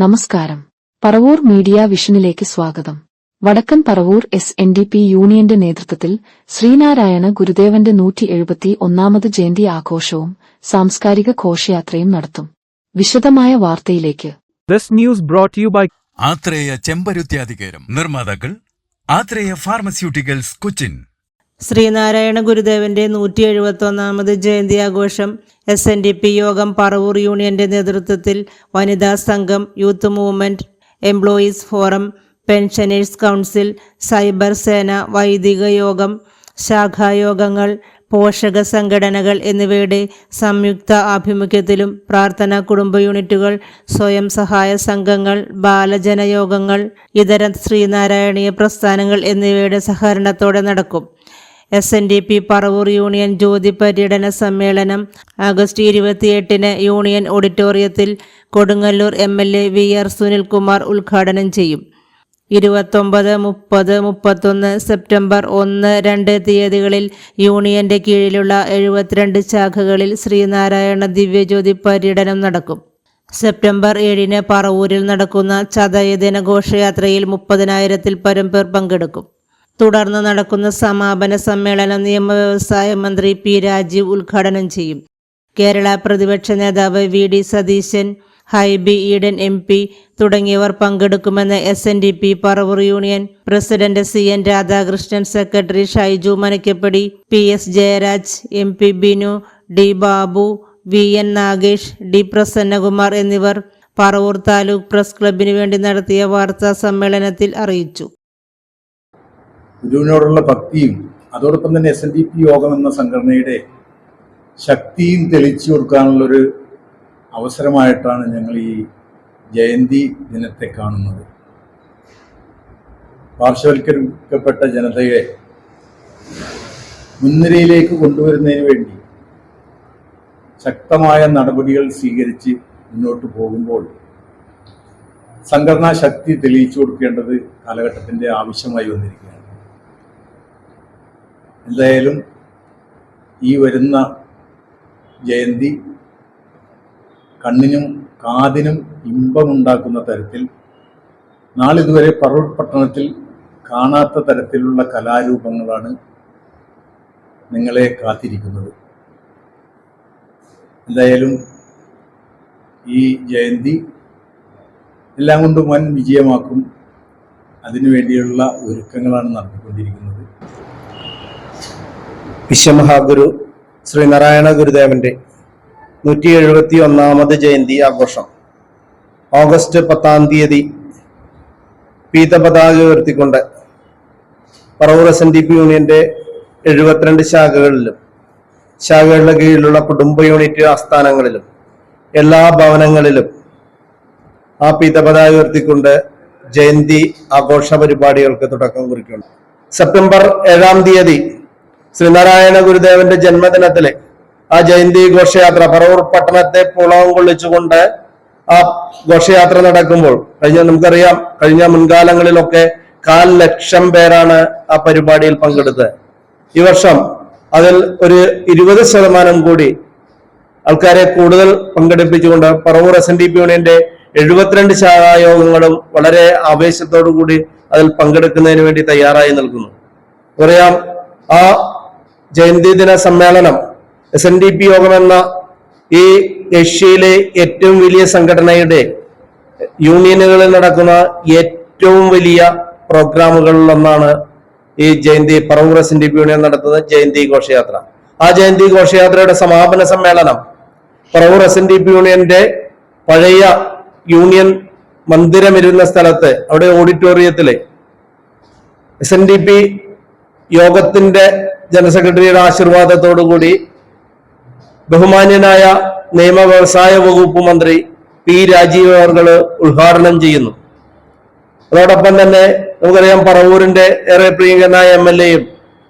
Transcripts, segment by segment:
നമസ്കാരം. പറവൂർ മീഡിയ വിഷനിലേക്ക് സ്വാഗതം. വടക്കൻ Paravur S N D P യൂണിയന്റെ നേതൃത്വത്തിൽ ശ്രീനാരായണ ഗുരുദേവന്റെ നൂറ്റി എഴുപത്തി ഒന്നാമത് ജയന്തി ആഘോഷവും സാംസ്കാരിക ഘോഷയാത്രയും നടത്തും. വിശദമായ വാർത്തയിലേക്ക്. This news brought to by Athreya ചെമ്പരുത്യാധികാരം നിർമ്മാതാക്കൾ ആത്രേയ ഫാർമസ്യൂട്ടിക്കൽസ് കൊച്ചിൻ. ശ്രീനാരായണ ഗുരുദേവന്റെ നൂറ്റി എഴുപത്തി ഒന്നാമത് ജയന്തി ആഘോഷം എസ് എൻ ഡി പി യോഗം പറവൂർ യൂണിയന്റെ നേതൃത്വത്തിൽ വനിതാ സംഘം youth movement employees forum pensioners council cyber സേന വൈദിക യോഗം ശാഖായോഗങ്ങൾ പോഷക സംഘടനകൾ എന്നിവയുടെ സംയുക്ത ആഭിമുഖ്യത്തിലും പ്രാർത്ഥനാ കുടുംബ യൂണിറ്റുകൾ സ്വയം സഹായ സംഘങ്ങൾ ബാലജനയോഗങ്ങൾ ഇതര ശ്രീനാരായണീയ പ്രസ്ഥാനങ്ങൾ എന്നിവയുടെ സഹകരണത്തോടെ നടക്കും. S N D P Paravur union ജ്യോതി പര്യടന സമ്മേളനം ആഗസ്റ്റ് ഇരുപത്തിയെട്ടിന് യൂണിയൻ ഓഡിറ്റോറിയത്തിൽ Kodungallur M L A V R Sunilkumar ഉദ്ഘാടനം ചെയ്യും. ഇരുപത്തൊമ്പത് മുപ്പത് മുപ്പത്തൊന്ന് സെപ്റ്റംബർ ഒന്ന് രണ്ട് തീയതികളിൽ യൂണിയന്റെ കീഴിലുള്ള എഴുപത്തിരണ്ട് ശാഖകളിൽ ശ്രീനാരായണ ദിവ്യജ്യോതി പര്യടനം നടക്കും. സെപ്റ്റംബർ ഏഴിന് പറവൂരിൽ നടക്കുന്ന ചതയദിന ഘോഷയാത്രയിൽ മുപ്പതിനായിരത്തിൽ പരം പേർ പങ്കെടുക്കും. തുടർന്ന് നടക്കുന്ന സമാപന സമ്മേളനം നിയമവ്യവസായ മന്ത്രി പി രാജീവ് ഉദ്ഘാടനം ചെയ്യും. കേരള പ്രതിപക്ഷ നേതാവ് V D Satheesan Hibi Eden M P തുടങ്ങിയവർ പങ്കെടുക്കുമെന്ന് S N D P Paravur union president C N Radhakrishnan secretary Shaiju Manakkappadi P S Jayaraj M P Binu D Babu V N Nagesh D Prasannakumar എന്നിവർ Paravur taluk press ക്ലബിനു വേണ്ടി നടത്തിയ വാർത്താ സമ്മേളനത്തിൽ അറിയിച്ചു. ഗുരുവിനോടുള്ള ഭക്തിയും അതോടൊപ്പം തന്നെ എസ് എൻ ഡി പി യോഗം എന്ന സംഘടനയുടെ ശക്തിയും തെളിച്ചു കൊടുക്കാനുള്ളൊരു അവസരമായിട്ടാണ് ഞങ്ങൾ ഈ ജയന്തി ദിനത്തെ കാണുന്നത്. പാർശ്വവൽക്കരിക്കപ്പെട്ട ജനതയെ മുൻനിരയിലേക്ക് കൊണ്ടുവരുന്നതിന് വേണ്ടി ശക്തമായ നടപടികൾ സ്വീകരിച്ച് മുന്നോട്ട് പോകുമ്പോൾ സംഘടനാ ശക്തി തെളിയിച്ചു കൊടുക്കേണ്ടത് കാലഘട്ടത്തിന്റെ ആവശ്യമായി വന്നിരിക്കുകയാണ്. എന്തായാലും ഈ വരുന്ന ജയന്തി കണ്ണിനും കാതിനും ഇമ്പമുണ്ടാക്കുന്ന തരത്തിൽ നാളിതുവരെ പറവൂർ പട്ടണത്തിൽ കാണാത്ത തരത്തിലുള്ള കലാരൂപങ്ങളാണ് നിങ്ങളെ കാത്തിരിക്കുന്നത്. എന്തായാലും ഈ ജയന്തി എല്ലാം കൊണ്ടും വൻ വിജയമാക്കും. അതിനുവേണ്ടിയുള്ള ഒരുക്കങ്ങളാണ് നടത്തിക്കൊണ്ടിരിക്കുന്നത്. വിശ്വമഹാഗുരു ശ്രീനാരായണ ഗുരുദേവന്റെ നൂറ്റി എഴുപത്തി ഒന്നാമത് ജയന്തി ആഘോഷം. ഓഗസ്റ്റ് പത്താം തീയതി പീതപതാക ഉയർത്തിക്കൊണ്ട് Paravur S N D P യൂണിയന്റെ എഴുപത്തിരണ്ട് ശാഖകളിലും ശാഖകളുടെ കീഴിലുള്ള കുടുംബ യൂണിറ്റ് ആസ്ഥാനങ്ങളിലും എല്ലാ ഭവനങ്ങളിലും ആ പീതപതാക ഉയർത്തിക്കൊണ്ട് ജയന്തി ആഘോഷ പരിപാടികൾക്ക് തുടക്കം കുറിക്കുന്നു. സെപ്റ്റംബർ ഏഴാം തീയതി ശ്രീനാരായണ ഗുരുദേവന്റെ ജന്മദിനത്തിലെ ആ ജയന്തി ഘോഷയാത്ര പറവൂർ പട്ടണത്തെ പുളവം കൊള്ളിച്ചുകൊണ്ട് ആ ഘോഷയാത്ര നടക്കുമ്പോൾ കഴിഞ്ഞ നമുക്കറിയാം കഴിഞ്ഞ മുൻകാലങ്ങളിലൊക്കെ കാൽ ലക്ഷം പേരാണ് ആ പരിപാടിയിൽ പങ്കെടുത്തത്. ഈ വർഷം അതിൽ ഒരു ഇരുപത് ശതമാനം കൂടി ആൾക്കാരെ കൂടുതൽ പങ്കെടുപ്പിച്ചുകൊണ്ട് Paravur S N D P യൂണിയന്റെ എഴുപത്തിരണ്ട് ശാഖായോഗങ്ങളും വളരെ ആവേശത്തോടു കൂടി അതിൽ പങ്കെടുക്കുന്നതിന് വേണ്ടി തയ്യാറായി നിൽക്കുന്നു. പറയാം ആ ജയന്തി ദിന സമ്മേളനം എസ് എൻ ഡി പി യോഗം എന്ന ഈ ഏഷ്യയിലെ ഏറ്റവും വലിയ സംഘടനയുടെ യൂണിയനുകളിൽ നടക്കുന്ന ഏറ്റവും വലിയ പ്രോഗ്രാമുകളിൽ ഒന്നാണ് ഈ Jayanthi Paravur S N D P union നടത്തുന്ന ജയന്തി ഘോഷയാത്ര. ആ ജയന്തി ഘോഷയാത്രയുടെ സമാപന സമ്മേളനം Paravur S N D P യൂണിയന്റെ പഴയ യൂണിയൻ മന്ദിരമിരുന്ന സ്ഥലത്ത് അവിടെ ഓഡിറ്റോറിയത്തിലെ എസ് എൻ ഡി പി യോഗത്തിന്റെ ജനറൽ ആശീർവാദത്തോടു കൂടി ബഹുമാന്യനായ നിയമ വ്യവസായ വകുപ്പ് മന്ത്രി പി രാജീവ് അവർ ഉദ്ഘാടനം ചെയ്യുന്നു. അതോടൊപ്പം തന്നെ നമുക്കറിയാം പറവൂരിന്റെ ഏറെ പ്രിയങ്കനായ എം എൽ എയും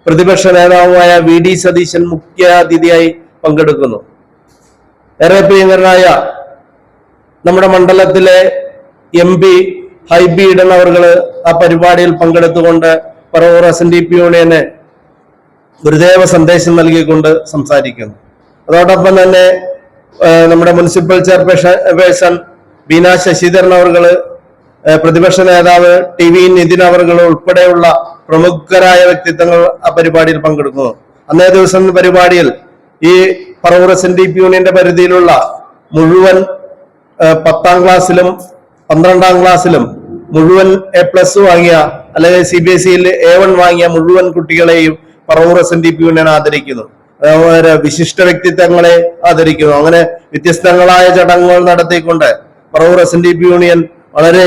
പ്രതിപക്ഷ നേതാവുമായ വി ഡി സതീശൻ മുഖ്യാതിഥിയായി പങ്കെടുക്കുന്നു. ഏറെ പ്രിയങ്കരനായ നമ്മുടെ മണ്ഡലത്തിലെ എം പി ഹൈബി ഇടൻ അവർ ആ പരിപാടിയിൽ പങ്കെടുത്തുകൊണ്ട് Paravur S N D P യൂണിയന് ഗുരുദേവ സന്ദേശം നൽകിക്കൊണ്ട് സംസാരിക്കുന്നു. അതോടൊപ്പം തന്നെ നമ്മുടെ municipal chairperson person Beena Sasidharan അവർകൾ പ്രതിപക്ഷ നേതാവ് ടി വി നിതിൻ അവർകൾ ഉൾപ്പെടെയുള്ള പ്രമുഖരായ വ്യക്തിത്വങ്ങൾ ആ പരിപാടിയിൽ പങ്കെടുക്കുന്നു. അന്നേ ദിവസം പരിപാടിയിൽ ഈ Paravur S N D P യൂണിയന്റെ പരിധിയിലുള്ള മുഴുവൻ പത്താം ക്ലാസ്സിലും പന്ത്രണ്ടാം ക്ലാസ്സിലും മുഴുവൻ എ പ്ലസ് വാങ്ങിയ അല്ലെങ്കിൽ സി ബി എസ് ഇയിൽ എ വൺ വാങ്ങിയ മുഴുവൻ കുട്ടികളെയും Paravur S N D P union ആദരിക്കുന്നു. അതുപോലെ വിശിഷ്ട വ്യക്തിത്വങ്ങളെ ആദരിക്കുന്നു. അങ്ങനെ വ്യത്യസ്തങ്ങളായ ചടങ്ങുകൾ നടത്തിക്കൊണ്ട് Paravur S N D P union വളരെ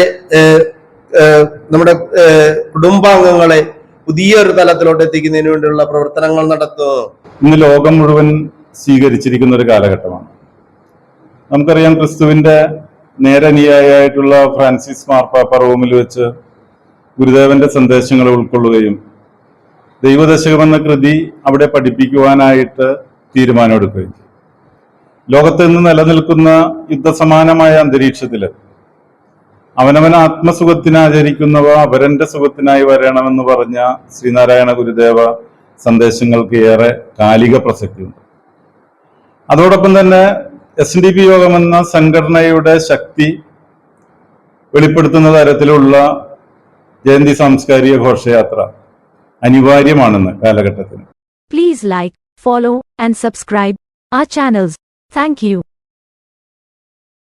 നമ്മുടെ കുടുംബാംഗങ്ങളെ പുതിയൊരു തലത്തിലോട്ട് എത്തിക്കുന്നതിന് വേണ്ടിയുള്ള പ്രവർത്തനങ്ങൾ നടത്തുന്നു. ഇന്ന് ലോകം മുഴുവൻ സ്വീകരിച്ചിരിക്കുന്ന ഒരു കാലഘട്ടമാണ്. നമുക്കറിയാം ക്രിസ്തുവിന്റെ നേരനുയായിട്ടുള്ള ഫ്രാൻസിസ് മാർപ്പാപ്പ റോമിൽ വെച്ച് ഗുരുദേവന്റെ സന്ദേശങ്ങളെ ഉൾക്കൊള്ളുകയും ദൈവദശകം എന്ന കൃതി അവിടെ പഠിപ്പിക്കുവാനായിട്ട് തീരുമാനമെടുക്കുകയും ലോകത്ത് നിന്ന് നിലനിൽക്കുന്ന യുദ്ധസമാനമായ അന്തരീക്ഷത്തിൽ അവനവൻ ആത്മസുഖത്തിന് ആചരിക്കുന്നവ അവരന്റെ സുഖത്തിനായി വരണമെന്ന് പറഞ്ഞ ശ്രീനാരായണ ഗുരുദേവ സന്ദേശങ്ങൾക്ക് ഏറെ കാലിക പ്രസക്തിയുണ്ട്. അതോടൊപ്പം തന്നെ എസ് ഡി പി യോഗം എന്ന സംഘടനയുടെ ശക്തി വെളിപ്പെടുത്തുന്ന തരത്തിലുള്ള ജയന്തി സാംസ്കാരിക ഘോഷയാത്ര അനിവാര്യമാണെന്ന് കാലഘട്ടത്തിന് like, follow, and subscribe our channels. Thank you.